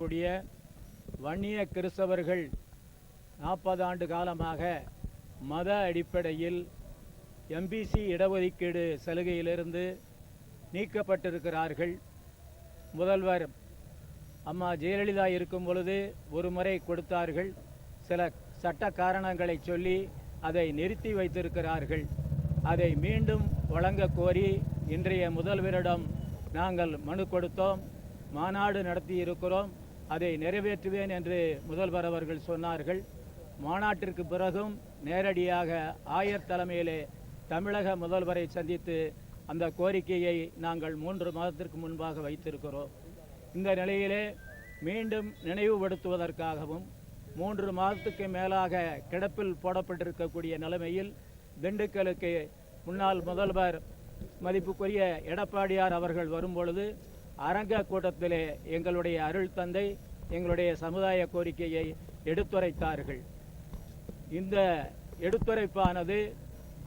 கூடிய வன்னிய கிறிஸ்தவர்கள் நாற்பது ஆண்டு காலமாக மத அடிப்படையில் எம்பிசி இடஒதுக்கீடு சலுகையிலிருந்து நீக்கப்பட்டிருக்கிறார்கள். முதல்வர் அம்மா ஜெயலலிதா இருக்கும் பொழுது ஒரு முறை கொடுத்தார்கள். சில சட்ட காரணங்களை சொல்லி அதை நிறுத்தி வைத்திருக்கிறார்கள். அதை மீண்டும் வழங்க கோரி இன்றைய முதல்வரிடம் நாங்கள் மனு கொடுத்தோம். மாநாடு நடத்தி இருக்கிறோம் அதை நிறைவேற்றுவேன் என்று முதல்வர் அவர்கள் சொன்னார்கள். மாநாட்டிற்கு பிறகும் நேரடியாக ஆயர் தலைமையிலே தமிழக முதல்வரை சந்தித்து அந்த கோரிக்கையை நாங்கள் மூன்று மாதத்திற்கு முன்பாக வைத்திருக்கிறோம். இந்த நிலையிலே மீண்டும் நினைவுபடுத்துவதற்காகவும் மூன்று மாதத்துக்கு மேலாக கிடப்பில் போடப்பட்டிருக்கக்கூடிய நிலைமையில் திண்டுக்கலுக்கு முன்னாள் முதல்வர் மதிப்புக்குரிய எடப்பாடியார் அவர்கள் வரும்பொழுது அரங்க கூட்டத்திலே எங்களுடைய அருள் தந்தை எங்களுடைய சமுதாய கோரிக்கையை எடுத்துரைத்தார்கள். இந்த எடுத்துரைப்பானது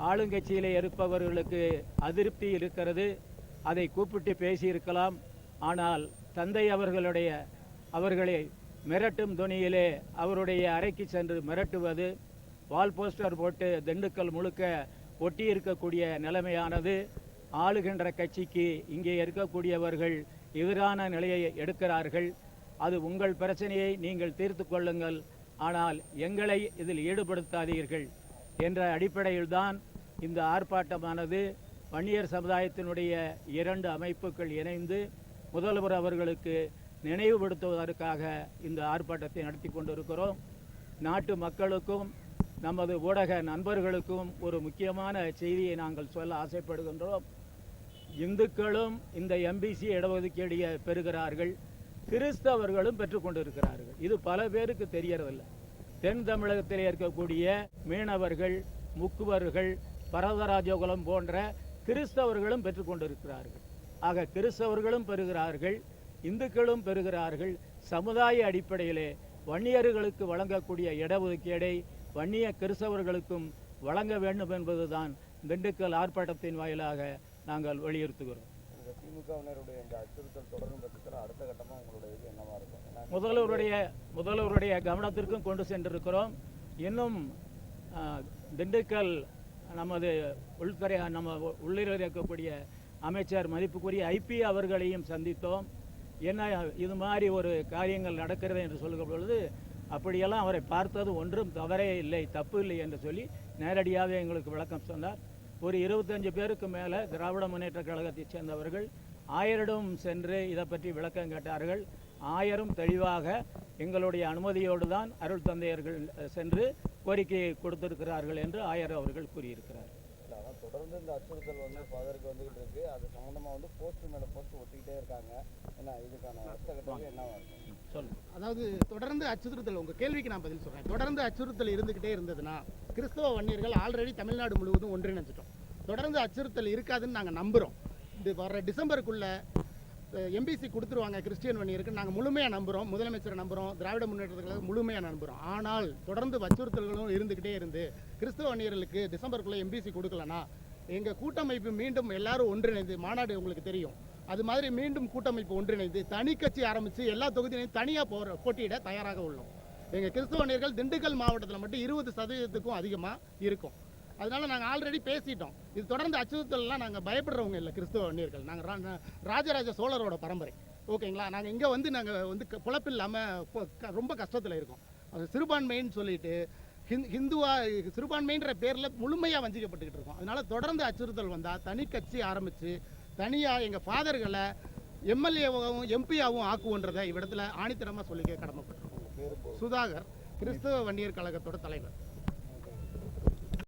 ஆளுங்கட்சியிலே இருப்பவர்களுக்கு அதிருப்தி இருக்கிறது. அதை கூப்பிட்டு பேசியிருக்கலாம். ஆனால் தந்தை அவர்களுடைய அவர்களை மிரட்டும் துணியிலே அவருடைய அறைக்கு சென்று மிரட்டுவது வால் போஸ்டர் போட்டு திண்டுக்கல் முழுக்க ஒட்டி இருக்கக்கூடிய நிலைமையானது. ஆளுகின்ற கட்சிக்கு இங்கே இருக்கக்கூடியவர்கள் எதிரான நிலையை எடுக்கிறார்கள். அது உங்கள் பிரச்சனையை நீங்கள் தீர்த்து கொள்ளுங்கள். ஆனால் எங்களை இதில் ஈடுபடுத்தாதீர்கள் என்ற அடிப்படையில்தான் இந்த ஆர்ப்பாட்டமானது வன்னியர் சமுதாயத்தினுடைய இரண்டு அமைப்புகள் இணைந்து முதல்வர் அவர்களுக்கு நினைவுபடுத்துவதற்காக இந்த ஆர்ப்பாட்டத்தை நடத்தி கொண்டிருக்கிறோம். நாட்டு மக்களுக்கும் நமது ஊடக நண்பர்களுக்கும் ஒரு முக்கியமான செய்தியை நாங்கள் சொல்ல ஆசைப்படுகின்றோம். இந்துக்களும் இந்த எம்பிசி இடஒதுக்கீடியை பெறுகிறார்கள். கிறிஸ்தவர்களும் பெற்றுக்கொண்டிருக்கிறார்கள் இது பல பேருக்கு தெரியறதில்லை. தென் தமிழகத்தில் இருக்கக்கூடிய மீனவர்கள் முக்குவர்கள் பரதராஜகுலம் போன்ற கிறிஸ்தவர்களும் பெற்றுக்கொண்டிருக்கிறார்கள் ஆக கிறிஸ்தவர்களும் பெறுகிறார்கள் இந்துக்களும் பெறுகிறார்கள். சமுதாய அடிப்படையிலே வன்னியர்களுக்கு வழங்கக்கூடிய இடஒதுக்கீடை வன்னிய கிறிஸ்தவர்களுக்கும் வழங்க வேண்டும் என்பதுதான் திண்டுக்கல் ஆர்ப்பாட்டத்தின் வாயிலாக நாங்கள் வலியுறுத்துகிறோம். திமுகவினருடைய இந்த அச்சுறுத்தல் தொடரும் பட்சத்தில் அடுத்த கட்டமாக உங்களுடைய இது என்னவா இருக்கும்? முதல்வருடைய முதல்வருடைய கவனத்திற்கும் கொண்டு சென்றிருக்கிறோம். இன்னும் திண்டுக்கல் நமது உள்துறை நம்ம உள்ளில் இருக்கக்கூடிய அமைச்சர் மதிப்புக்குரிய ஐபி அவர்களையும் சந்தித்தோம். என்ன இது மாதிரி ஒரு காரியங்கள் நடக்கிறது என்று சொல்லுகிற பொழுது அப்படியெல்லாம் அவரை பார்த்தது ஒன்றும் தவறே இல்லை தப்பு இல்லை என்று சொல்லி நேரடியாக எங்களுக்கு விளக்கம் சொன்னார். ஒரு இருபத்தஞ்சு பேருக்கு மேலே திராவிட முன்னேற்ற கழகத்தைச் சேர்ந்தவர்கள் ஆயரிடம் சென்று இதை பற்றி விளக்கம் கேட்டார்கள். ஆயரும் தெளிவாக எங்களுடைய அனுமதியோடு தான் அருள் தந்தையர்கள் சென்று கோரிக்கையை கொடுத்திருக்கிறார்கள் என்று ஆயர் அவர்கள் கூறியிருக்கிறார். அதான் தொடர்ந்து இந்த அச்சுறுத்தல் வந்து ஃபாதருக்கு வந்துகிட்டு இருக்கு. அது சம்மந்தமாக வந்து போஸ்ட் மேலே போஸ்ட் ஒட்டிக்கிட்டே இருக்காங்க. ஏன்னா இதுக்கான என்ன அதாவது தொடர்ந்து அச்சுறுத்தல் உங்கள் கேள்விக்கு நான் பதில் சொல்கிறேன் தொடர்ந்து அச்சுறுத்தல் இருந்துக்கிட்டே இருந்ததுன்னா கிறிஸ்தவ வன்னியர்கள் ஆல்ரெடி தமிழ்நாடு முழுவதும் ஒன்றிணைஞ்சிட்டோம். தொடர்ந்து அச்சுறுத்தல் இருக்காதுன்னு நாங்கள் நம்புகிறோம் இது வர டிசம்பருக்குள்ளே எம்பிசி கொடுத்துருவாங்க கிறிஸ்டியன் வன்னியருக்கு. நாங்கள் முழுமையாக நம்புகிறோம் முதலமைச்சரை நம்புகிறோம் திராவிட முன்னேற்றத்துக்கு முழுமையாக நம்புகிறோம் ஆனால் தொடர்ந்து அச்சுறுத்தல்களும் இருந்துக்கிட்டே இருந்து கிறிஸ்தவ வன்னியர்களுக்கு டிசம்பருக்குள்ளே எம்பிசி கொடுக்கலனா எங்கள் கூட்டமைப்பு மீண்டும் எல்லாரும் ஒன்றிணைந்து மாநாடு உங்களுக்கு தெரியும். அது மாதிரி மீண்டும் கூட்டமைப்பு ஒன்றிணைந்து தனி கட்சி ஆரம்பித்து எல்லா தொகுதியிலையும் தனியாக போகிற போட்டியிட தயாராக உள்ளோம். எங்கள் கிறிஸ்தவனியர்கள் திண்டுக்கல் மாவட்டத்தில் மட்டும் இருபது சதவீதத்துக்கும் அதிகமாக இருக்கும். அதனால் நாங்கள் ஆல்ரெடி பேசிட்டோம். இது தொடர்ந்து அச்சுறுத்தலாம் நாங்கள் பயப்படுறவங்க இல்லை கிறிஸ்துவ வன்னியர்கள் நாங்கள் ராஜராஜ சோழரோட பரம்பரை. ஓகேங்களா? நாங்கள் இங்கே வந்து நாங்கள் வந்து க- குழப்பில்லாமல் ரொம்ப கஷ்டத்தில் இருக்கோம். அது சிறுபான்மைன்னு சொல்லிட்டு ஹிந் ஹிந்துவா சிறுபான்மைன்ற பேரில் முழுமையாக வஞ்சிக்கப்பட்டுக்கிட்டு இருக்கோம். அதனால தொடர்ந்து அச்சுறுத்தல் வந்தால் தனி கட்சி ஆரம்பித்து தனியாக எங்கள் ஃபாதர்களை எம்எல்ஏவாகவும் எம்பியாகவும் ஆக்குவோன்றதை இவ்விடத்துல ஆணித்தரமாக சொல்லிக்க கடமைப்பட்டிருக்கோம். சுதாகர் கிறிஸ்தவ வன்னியர் கழகத்தோட தலைவர்.